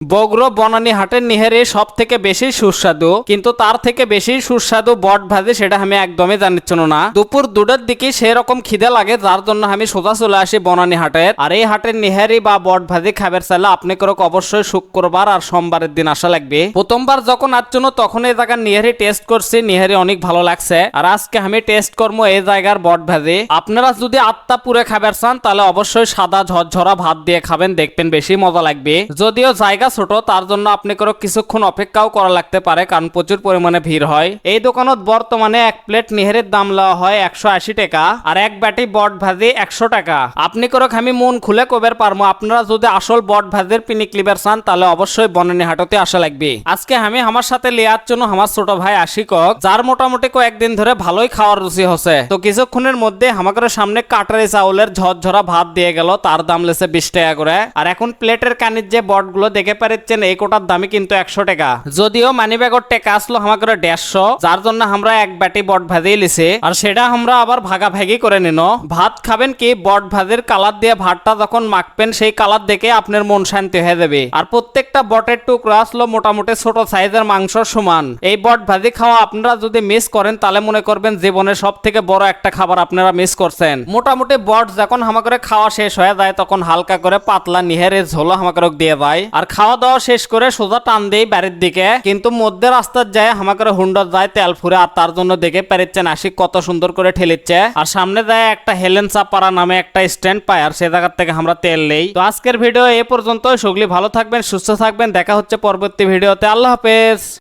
বগ্র বনানী হাটের নিহারে সব থেকে বেশি সুস্বাদু, কিন্তু তার থেকে বেশি সুস্বাদু বট ভাজি সেটা আমি একদমই জানিচ্ছিল না। দুপুর দুটার দিকে সেরকম খিদে লাগে, যার জন্য আমি সোজা চলে আসি বনানী হাটের। আর এই হাটের নিহারি বা বট ভাজি খাবার চাইলে আপনি করে অবশ্যই শুক্রবার আর সোমবারের দিন আসা লাগবে। প্রথমবার যখন আসছিল তখন এই জায়গার নিহারি টেস্ট করছি, নিহারি অনেক ভালো লাগছে। আর আজকে আমি টেস্ট করব এই জায়গার বট ভাজি। আপনারা যদি আত্মা পুরে খাবার চান, তাহলে অবশ্যই সাদা ঝরঝরা ভাত দিয়ে খাবেন, দেখবেন বেশি মজা লাগবে। যদিও জায়গা ছোট, তার জন্য আপনি করে কিছুক্ষণ অপেক্ষাও করা লাগতে পারে, কারণ প্রচুর পরিমাণে ভিড় হয়। এই দোকানত বর্তমানে এক প্লেট নিহেরের দাম লওয়া হয় একশো আশি টাকা আর এক বাটি বট ভাজি একশো টাকা। আপনি করে আমি মন খুলে কবের পারব আপনারা যদি আসল বট ভাজির পিনিক লিবার চান, তাহলে অবশ্যই বনানী হাটতে আসা লাগবে। আজকে আমি আমার সাথে লেয়ার জন্য আমার ছোট ভাই আশিকক, যার মোটামুটি কয়েকদিন ধরে ভালোই খাওয়ার রুচি হচ্ছে। তো কিছুক্ষণের মধ্যে আমাকে সামনে কাটারি চাউলের ঝরঝরা ভাত দিয়ে গেল, তার দাম লেছে বিশ টাকা করে। আর এখন প্লেটের কানির যে বটগুলো দেখে পাচ্ছেন এই কোটার দামই কিন্তু একশো টাকা। যদিও মানি ব্যাগর টেকা আসলো আমাকে দেড়শো, যার জন্য আমরা এক বাটি বট ভাজি লিছি, আর সেটা আমরা আবার ভাগাভাগি করে নিন। ভাত খাবেন কি, বট ভাজির কালার দিয়ে ভাতটা যখন মাখবেন, সেই কালার দেখে আপনার মন শান্তি হয়ে যাবে। আর প্রত্যেকটা বটের টুকরো আসলো মোটামুটি ছোট সাইজের মাংস সমান। এই বট ভাজি খাওয়া আপনারা যদি মিস করেন, তাহলে মনে করবেন জীবনের সব থেকে বড় একটা খাবার আপনারা মিস করছেন। মোটামুটি বট যখন হামাকরে খাওয়া শেষ হয়ে যায়, তখন হালকা করে পাতলা নিহেরের ঝোলো হামাকরক দিয়ে যায় আর খাওয়া দাওয়া শেষ করে সোজা টান দেই বাড়ির দিকে। কিন্তু মধ্যে রাস্তার যায় হামাকরে হুন্ডর যায় তেল ফুরে আর তার জন্য দেখে পেরেচ্ছে নাসিক কত সুন্দর করে ঠেলিচ্ছে। আর সামনে যায় একটা হেলেন চাপাড়া নামে একটা স্ট্যান্ড পায় আর সে জায়গার থেকে আমরা তেল নেই। তো আজকের ভিডিও এ পর্যন্ত সুগলি ভালো থাকবেন, সুস্থ থাকবেন। দেখা হচ্ছে পরবর্তী ভিডিওতে। আল্লাহ হাফেজ।